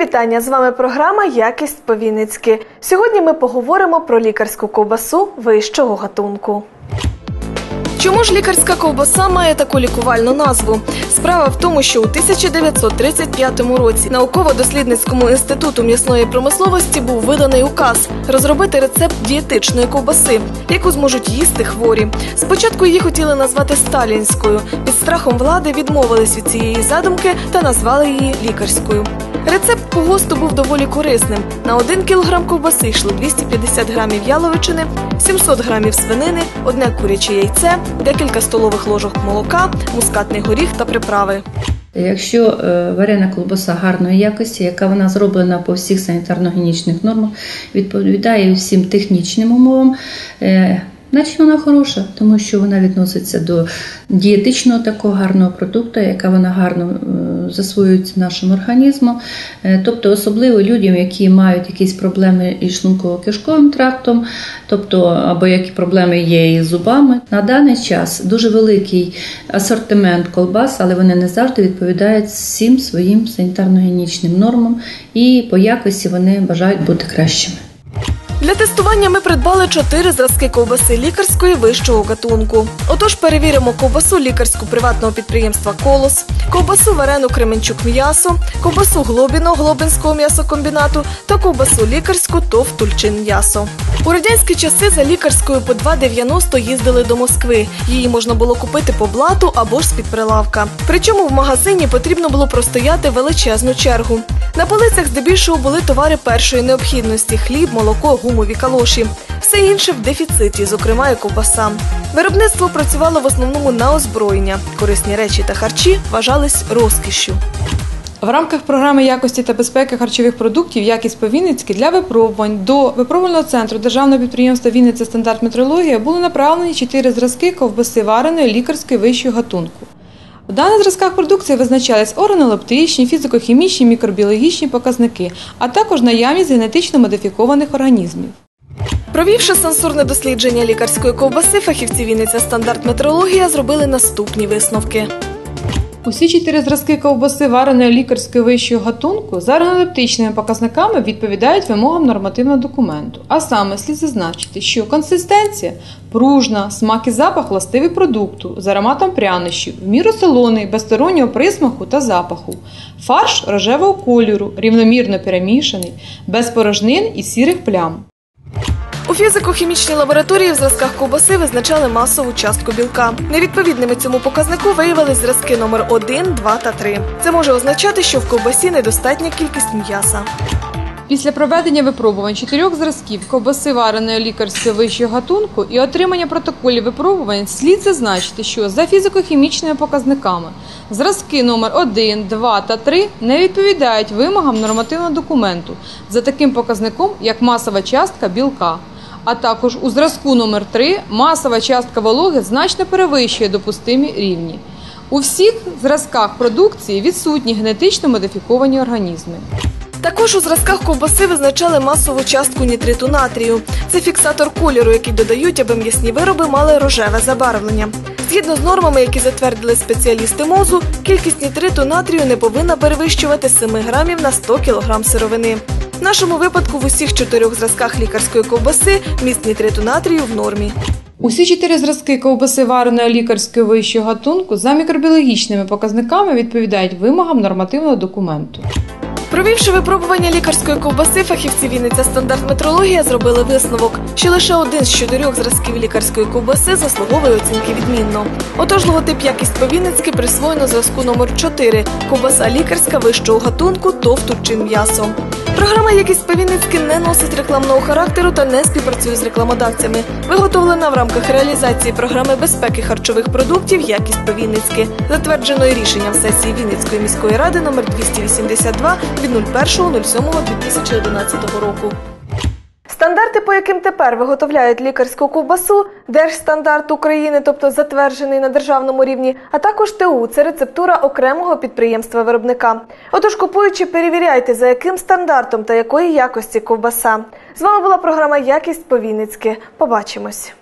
Вітання з вами програма Якість по-вінницьки. Сьогодні ми поговоримо про лікарську ковбасу вищого гатунку. Чому ж лікарська ковбаса має таку лікувальну назву? Справа в тому, що у 1935 році науково-дослідницькому інституту м'ясної промисловості був виданий указ розробити рецепт дієтичної ковбаси, яку зможуть їсти хворі. Спочатку її хотіли назвати сталінською. Страхом влади відмовились від цієї задумки та назвали її лікарською. Рецепт по ГОСТу був доволі корисним. На 1 кілограм ковбаси йшло 250 грамів яловичини, 700 грамів свинини, одне куряче яйце, декілька столових ложок молока, мускатний горіх та приправи. Якщо е, варена колбаса гарної якості, яка вона зроблена по всіх санітарно-гігієнічних нормах, відповідає всім технічним умовам, е, Значить вона хороша, тому що вона відноситься до дієтичного такого гарного продукту, яка вона гарно е, засвоюється нашим організмом. Е, тобто, особливо людям, які мають якісь проблеми із шлунково-кишковим трактом, тобто або які проблеми є із зубами. На даний час дуже великий асортимент колбас, але вони не завжди відповідають всім своїм санітарно-гігієнічним нормам, і по якості вони бажають бути кращими. Для тестування ми придбали чотири зразки ковбаси лікарської вищого гатунку. Отож, перевіримо ковбасу лікарську приватного підприємства Колос, ковбасу варену Кременчук м'ясо, ковбасу Глобіно Глобинського м'ясокомбінату та ковбасу лікарську ТОВ Тульчин м'ясо. У радянські часи за лікарською по 2,90 їздили до Москви. Її можна було купити по блату або ж з під прилавка. Причому в магазині потрібно було простояти величезну чергу. На полицях здебільшого були товари першої необхідності: хліб, молоко, гумові калоші. Все інше в дефіциті, зокрема і ковбаса. Виробництво працювало в основному на озброєння. Корисні речі та харчі вважались розкішшю. В рамках програми якості та безпеки харчових продуктів Якість по Вінницьки для випробувань до випробувального центру державного підприємства Вінниця стандарт метрологія були направлені чотири зразки ковбаси вареної лікарської вищого гатунку. В даних зразках продукції визначались органолептичні, фізико-хімічні, мікробіологічні показники, а також наявність генетично модифікованих організмів. Провівши сенсорне дослідження лікарської ковбаси, фахівці Вінниця стандарт метрологія зробили наступні висновки. Усі чотири зразки ковбаси вареної лікарської вищого гатунку за органолептичними показниками відповідають вимогам нормативного документу. А саме слід зазначити, що консистенція пружна, смак і запах властивий продукту з ароматом прянощів, в міру солоний, без стороннього присмаку та запаху, фарш рожевого кольору, рівномірно перемішаний, без порожнин і сірих плям. У фізико-хімічній лабораторії в зразках ковбаси визначали масову частку білка. Невідповідними цьому показнику виявились зразки номер 1, 2 та 3. Це може означати, що в ковбасі недостатня кількість м'яса. Після проведення випробувань чотирьох зразків ковбаси вареної лікарської вищого гатунку і отримання протоколів випробувань слід зазначити, що за фізико-хімічними показниками зразки номер 1, 2 та 3 не відповідають вимогам нормативного документу за таким показником, як масова частка білка. А також у зразку номер 3 масова частка вологи значно перевищує допустимі рівні. У всіх зразках продукції відсутні генетично модифіковані організми. Також у зразках ковбаси визначали масову частку нітриту натрію. Це фіксатор кольору, який додають, аби м'ясні вироби мали рожеве забарвлення. Згідно з нормами, які затвердили спеціалісти мозу, кількість нітриту натрію не повинна перевищувати 7 грамів на 100 кг сировини. В нашому випадку в усіх чотирьох зразках лікарської ковбаси міст нітриту натрію в нормі. Усі чотири зразки ковбаси вареної лікарської вищого гатунку за мікробіологічними показниками відповідають вимогам нормативного документу. Провівши випробування лікарської ковбаси, фахівці Вінниця стандарт метрологія зробили висновок, що лише один з чотирьох зразків лікарської ковбаси заслуговує оцінки відмінно. Отож, логотип якість по-вінницьки присвоєно зразку номер 4 ковбаса лікарська вищого гатунку ТОВ «Турчин м'ясо. Програма Якість по-вінницьки не носить рекламного характеру та не співпрацює з рекламодавцями. Виготовлена в рамках реалізації програми безпеки харчових продуктів Якість по-вінницьки, затвердженої рішенням сесії Вінницької міської ради номер 282 від 01.07.2011 року. Стандарти, по яким тепер виготовляють лікарську ковбасу, Держстандарт України, тобто затверджений на державному рівні, а також ТУ це рецептура окремого підприємства виробника. Отож, купуючи, перевіряйте, за яким стандартом та якої якості ковбаса. З вами була програма Якість по Вінницьки. Побачимось.